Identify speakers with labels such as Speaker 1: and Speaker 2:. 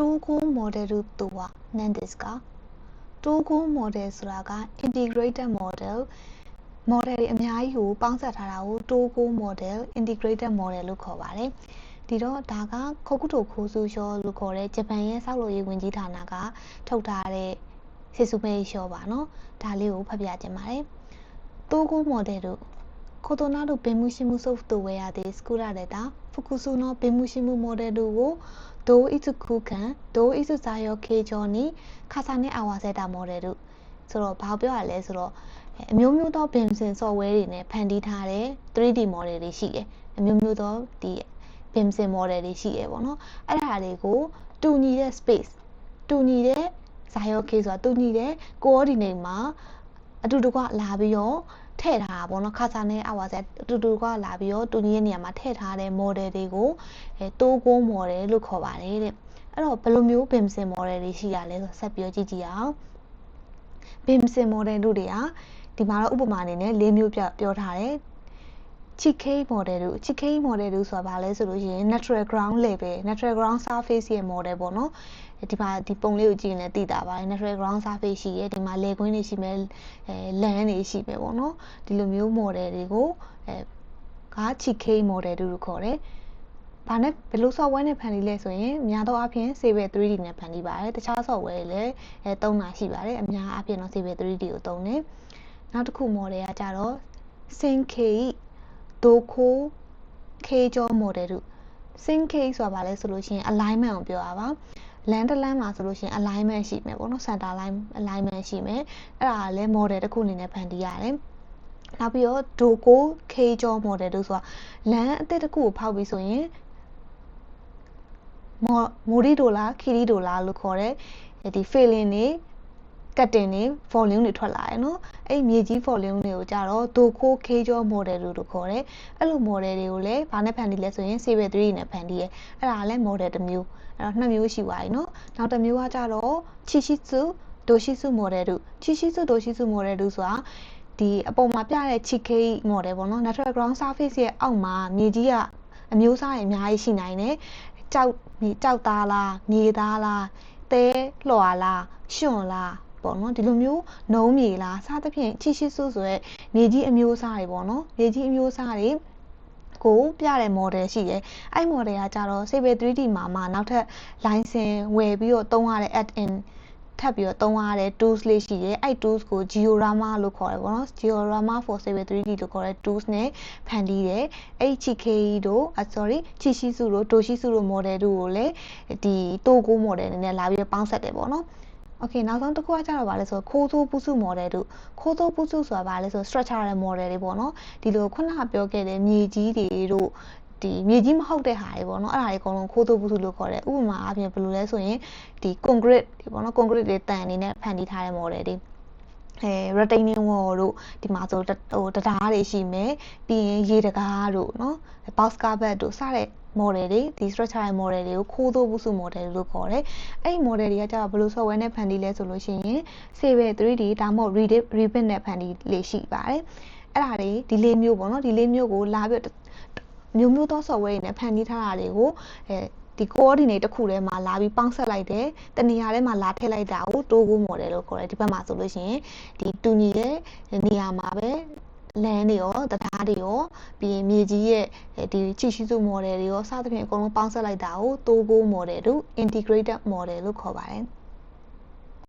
Speaker 1: two-goal model လို့သူက known this က two-goal model ဆိုတာက integrated model model တွေအများကြီးကိုပေါင်းစပ်ထားတာကို two-goal model integrated model လို့ခေါ်ပါတယ်ဒီတော့ဒါကခုတ်ကုတိုခိုးစုရောလို့ခေါ်တဲ့ဂျပန်ရဲ့စောက်လုပ်ရေးဝန်ကြီးဌာနကထုတ်ထားတဲ့စစ်စုမေးရောပါနော်ဒါလေးကိုဖတ်ပြခြင်းပါတယ်တိုးကိုမော်ဒယ်တို့ကိုတိုနာတို့ပင်မှုရှိမှုစုပ်တူဝဲရတဲ့စကူရတဲ့တာ fukusu no bemushimu model တို့ကို do izuku kan do izuzayo keijo ni kasane awaseta model တို့ဆိုတော့ဘာပြောရလဲဆိုတော့အမျိုးမျိုးသော BIMSIN software တွေနဲ့ဖန်တီးထားတဲ့ 3D model တွေရှိတယ်အမျိုးမျိုးသောဒီ BIMSIN model တွေရှိတယ်ပေါ့နော်အဲ့ဒါတွေကိုတူညီတဲ့ space တူညီတဲ့ zayo case ဆိုတာတူညီတဲ့ coordinate မှာအတူတကွလာပြီးတော့ ထည့်ထားတာပေါ့နော်ခါစာနဲ့အဝါဆက်အတူတူကလာပြီးတော့တူညီတဲ့နေရာမှာထည့်ထားတဲ့ model တွေကိုအဲတိုးကို model လို့ခေါ်ပါတယ်တဲ့အဲ့တော့ဘယ်လိုမျိုး BIM sim model တွေရှိရလဲဆိုဆက်ပြီးကြည့်ကြည့်အောင် BIM sim model တို့တွေကဒီမှာတော့ဥပမာအနေနဲ့၄မျိုးပြပြောထားတယ် chickcake model တို့ chickcake model တို့ဆိုတာဘာလဲဆိုလို့ရှိရင် natural ground level natural ground surface ရဲ့ model ပေါ့နော်ဒီမှာဒီပုံလေးကိုကြည့်ရင်လည်းသိတာပါတယ် natural ground surface ရှိရဲဒီမှာလေကွင်းတွေရှိမယ်အဲ land တွေရှိမယ်ပေါ့နော်ဒီလိုမျိုး model တွေကိုအဲက chickcake model တို့ခေါ်တယ်ဘာနဲ့ဘယ်လို software နဲ့ဖန်တီးလဲဆိုရင်များသောအားဖြင့် Civil 3D နဲ့ဖန်တီးပါတယ်တခြား software တွေလည်းအဲသုံးတာရှိပါတယ်အများအားဖြင့်တော့ Civil 3D ကိုသုံးတယ်နောက်တစ်ခု model ကကြတော့ SyncK ဒိုခိုး K ကျော် model တို့ sync K ဆိုတာဘာလဲဆိုလို့ရှိရင် alignment ကိုပြောတာပါလမ်းတစ်လမ်းမှာဆိုလို့ရှိရင် alignment ရှိမယ်ပေါ့နော် center line alignment ရှိမယ်အဲ့ဒါလည်း model တစ်ခုအနေနဲ့ဖန်တီးရတယ်နောက်ပြီးတော့ဒိုကို K ကျော် model တို့ဆိုတာလမ်းအသစ်တစ်ခုကိုဖောက်ပြီးဆိုရင်မိုရီဒိုလာခီရီဒိုလာလို့ခေါ်တဲ့ဒီ feeling တွေ ကတ်တင်တွေ volume တွေထွက်လာတယ်နော်အဲ့မြေကြီး volume တွေကိုကြတော့ဒိုခိုးခေးကြော model လို့ခေါ်တယ်အဲ့လို model တွေကိုလည်းဘာနဲ့ဖန်တီးလဲဆိုရင် Civil 3နဲ့ဖန်တီးရအဲ့ဒါလည်း model တစ်မျိုးအဲ့တော့နှစ်မျိုးရှိသွားပြီနော်နောက်တစ်မျိုးကကြတော့ချီရှိစုဒိုရှိစု model တို့ချီရှိစုဒိုရှိစု model တို့ဆိုတာဒီအပေါ်မှာပြတဲ့ chickcake model ပေါ့နော် natural ground surface ရဲ့အောက်မှာမြေကြီးကအမျိုးအစားတွေအများကြီးရှိနိုင်တယ်ကြောက်ကြောက်သားလားမြေသားလားသဲလွှာလားရှင်လား ပေါ့နော်ဒီလိုမျိုးနှုံးမြေလားစသဖြင့်ချီရှိစုဆိုရဲမြေကြီးအမျိုးအစားတွေပေါ့နော်မြေကြီးအမျိုးအစားတွေကိုပြတဲ့ model ရှိတယ်အဲ့ model ကကြတော့ Civil 3D မှာမှနောက်ထပ် license ဝယ်ပြီးတော့သုံးရတဲ့ add in ထပ်ပြီးတော့သုံးရတဲ့ tools လေးရှိတယ်အဲ့ tools ကို Georama လို့ခေါ်တယ်ပေါ့နော် Georama for Civil 3D လို့ခေါ်တဲ့ tools နဲ့ဖန်တီးတယ်အဲ့ CK တို့ sorry ချီရှိစုတို့ဒိုရှိစုတို့ model တို့ကိုလည်းဒီတိုကို model အနေနဲ့လာပြီးပေါင်းဆက်တယ်ပေါ့နော် โอเคနောက်ဆုံးတစ်ခုကကြတော့ဗာလဲဆိုခိုးသိုးပုစု model တို့ခိုးသိုးပုစုဆိုတာဗာလဲဆို structural model တွေပေါ့နော်ဒီလိုခုနကပြောခဲ့တဲ့မြေကြီးတွေတို့ဒီမြေကြီးမဟုတ်တဲ့ဟာတွေပေါ့နော်အဲ့ဒါတွေအကုန်လုံးခိုးသိုးပုစုလို့ခေါ်တယ်ဥပမာအပြင်ဘယ်လိုလဲဆိုရင်ဒီ concrete တွေပေါ့နော် concrete တွေတန်အနေနဲ့ဖန်တီးထားတဲ့ model တွေ အဲ retaining wall တို့ဒီမှာဆိုဟိုတရားတွေရှိမယ်ပြီးရင်ရေတကားတို့เนาะ box carpet တို့စတဲ့ model တွေဒီ structure model တွေကိုခိုးသိုးပုစု model လို့ခေါ်တယ်အဲ့ဒီ model တွေကကြာဘယ်လို software နဲ့ဖန်တီးလဲဆိုလို့ရှိရင် Civil 3D ဒါမှမဟုတ် Revit နဲ့ဖန်တီးလေးရှိပါတယ်အဲ့ဒါတွေဒီလေးမျိုးပေါ့နော်ဒီလေးမျိုးကိုလာပြီးမျိုးမျိုးသော software တွေနဲ့ဖန်တီးထားတာတွေကိုအဲ ဒီ coordinate တစ်ခုထဲမှာလာပြီးပေါင်းဆက်လိုက်တယ်တနေရာထဲမှာလာထည့်လိုက်တာကိုတိုးကို model လို့ခေါ်တယ်ဒီဘက်မှာဆိုလို့ရှိရင်ဒီတူညီတဲ့နေရာမှာပဲလမ်းတွေရောတရားတွေရောပြီးရင်မြေကြီးရဲ့ဒီချီရှိစု model တွေရောစသဖြင့်အကုန်လုံးပေါင်းစပ်လိုက်တာကိုတိုးကို model တို့ integrated model လို့ခေါ်ပါတယ်